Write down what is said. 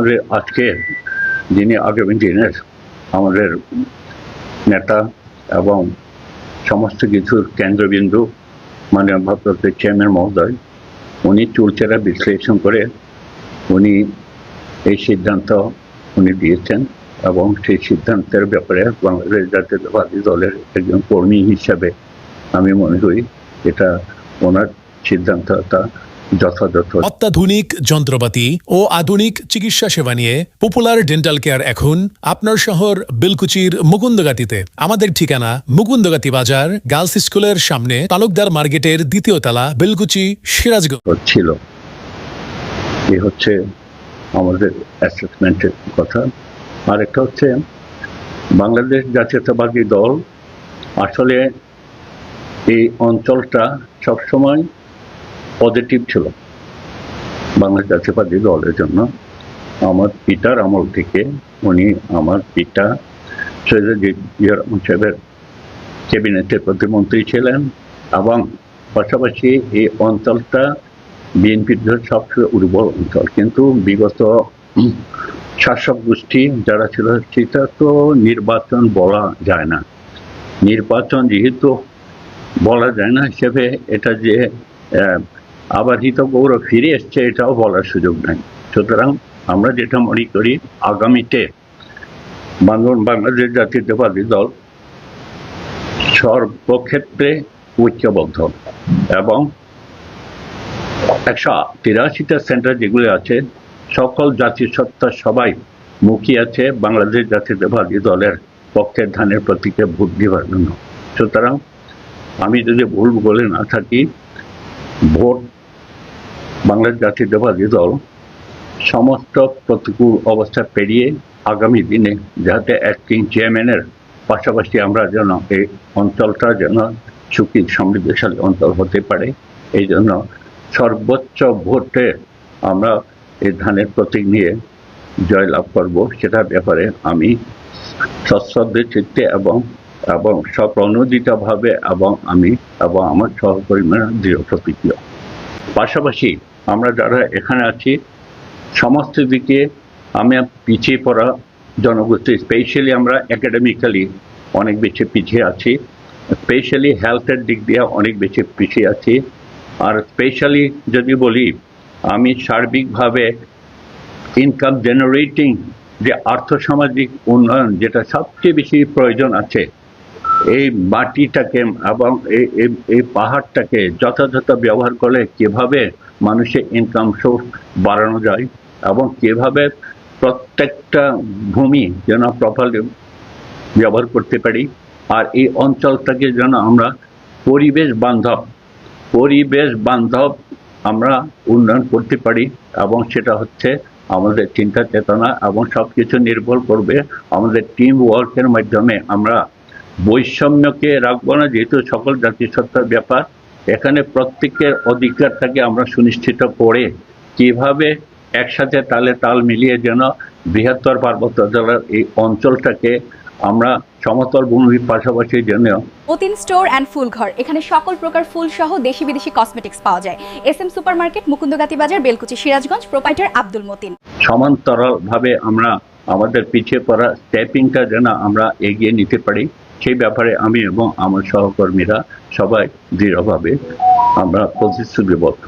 আমাদের আজকে যিনি আগামী দিনের আমাদের নেতা এবং সমস্ত কিছুর কেন্দ্রবিন্দু মানে ভারপ্রাপ্ত চেয়ারম্যান মহোদয়, উনি চুলচেরা বিশ্লেষণ করে উনি এই সিদ্ধান্ত উনি দিয়েছেন এবং সেই সিদ্ধান্তের ব্যাপারে বাংলাদেশ জাতীয়তাবাদী দলের একজন কর্মী হিসাবে আমি মনে করি এটা ওনার সিদ্ধান্তটা যথাযথ। অত্যাধুনিক যন্ত্রপাতি ও আধুনিক চিকিৎসা সেবা নিয়ে পপুলার ডেন্টাল কেয়ার এখন আপনার শহর বিলকুচির মুকুন্দগাতিতে। আমাদের ঠিকানা মুকুন্দগাতি বাজার গার্লস স্কুলের সামনে তালুকদার মার্কেটের দ্বিতীয় তলা বিলকুচি সিরাজগঞ্জ। ছিল। এ হচ্ছে আমাদের অ্যাসেসমেন্টের কথা। আর একটা হচ্ছে বাংলাদেশ জাতীয়তাবাদী দল আসলে এই অঞ্চলটা সবসময় পজিটিভ ছিল। বাংলাদেশ জাতীয়তাবাদী দলের জন্য আমার পিতার আমল থেকে উনি আমার পিতা সৈয়দ সাহেবের ক্যাবিনেটের প্রতিমন্ত্রী ছিলেন এবং পাশাপাশি এই অঞ্চলটা বিএনপির সবচেয়ে উর্বর অঞ্চল। কিন্তু বিগত শাসক গোষ্ঠী যারা ছিল সেটা তো নির্বাচন বলা যায় না। নির্বাচন যেহেতু বলা যায় না, হিসেবে এটা যে আবাদিত গৌরব ফিরে এসছে, এটাও বলার সুযোগ নাই। সুতরাং আমরা যেটা মনে করি, আগামীতে বাংলা- বাংলাদেশ জাতীয়তাবাদী দল সর্বক্ষেত্রে ঐক্যবদ্ধ এবং একশো তিরাশিটা সেন্টার যেগুলি আছে, সকল জাতীয় সত্তা সবাই মুখী আছে বাংলাদেশ জাতীয়তাবাদী দলের পক্ষের ধানের প্রতীকে ভোট দেওয়ার জন্য। সুতরাং আমি যদি ভুল বলে না থাকি, ভোট বাংলাদেশ জাতীয়তাবাদী দল সমস্ত প্রতিকূল অবস্থা পেরিয়ে আগামী দিনে যাতে অ্যাক্টিং চেয়ারম্যানের পাশাপাশি আমরা যেন এই অঞ্চলটা যেন সুখী, সমৃদ্ধশালী অঞ্চল হতে পারে, এই জন্য সর্বোচ্চ ভোটে আমরা এই ধানের প্রতীক নিয়ে জয়লাভ করব। সেটার ব্যাপারে আমি সশ্রদ্ধ চিত্তে এবং এবং স্বপ্রণোদিতভাবে এবং আমি এবং আমার সহকর্মীরা দৃঢ় প্রতিজ্ঞ পাশাপাশি আমরা যারা এখানে আছি, সমস্ত দিকে আমি পিছিয়ে পড়া জনগোষ্ঠী স্পেশালি আমরা একাডেমিক্যালি অনেক বেশি পিছিয়ে আছি স্পেশালি হেলথের দিক দিয়ে অনেক বেশি পিছিয়ে আছি। আর স্পেশালি যদি বলি, আমি সার্বিকভাবে ইনকাম জেনারেটিং যে আর্থসামাজিক উন্নয়ন যেটা সবচেয়ে বেশি প্রয়োজন আছে, এই মাটিটাকে এবং এই পাহাড়টাকে যথাযথ ব্যবহার করলে কীভাবে মানুষের ইনকাম সোর্স বাড়ানো যায় এবং কীভাবে প্রত্যেকটা ভূমি যেন প্রপারলি ব্যবহার করতে পারি। আর এই অঞ্চলটাকে যেন আমরা পরিবেশ বান্ধব পরিবেশ বান্ধব আমরা উন্নয়ন করতে পারি এবং সেটা হচ্ছে আমাদের চিন্তা চেতনা এবং সব কিছু নির্ভর করবে আমাদের টিম ওয়ার্কের মাধ্যমে আমরা বৈষম্যকে রাখব না, যেহেতু সকল জাতিসত্তার ব্যাপার। এখানে প্রত্যেকের অধিকারটাকে আমরা সুনিশ্চিত করে কীভাবে একসাথে তালে তাল মিলিয়ে যেন বৃহত্তর পার্বত্য জেলার এই অঞ্চলটাকে আমরা সমতল ভূমির পাশাপাশি যেন মতিন স্টোর অ্যান্ড ফুল ঘর এখানে সকল প্রকার ফুল সহ দেশি বিদেশি কসমেটিক্স পাওয়া যায়। S M super market Mukundagati বাজার বেলকুচি সিরাজগঞ্জ প্রোপাইটার আব্দুল মতিন। সমান্তরালভাবে আমরা আমাদের পিছিয়ে পড়া স্টেপিংটা যেন আমরা এগিয়ে নিতে পারি। সেই ব্যাপারে আমি এবং আমার সহকর্মীরা সবাই দৃঢ়ভাবে আমরা প্রতিশ্রুতিবদ্ধ।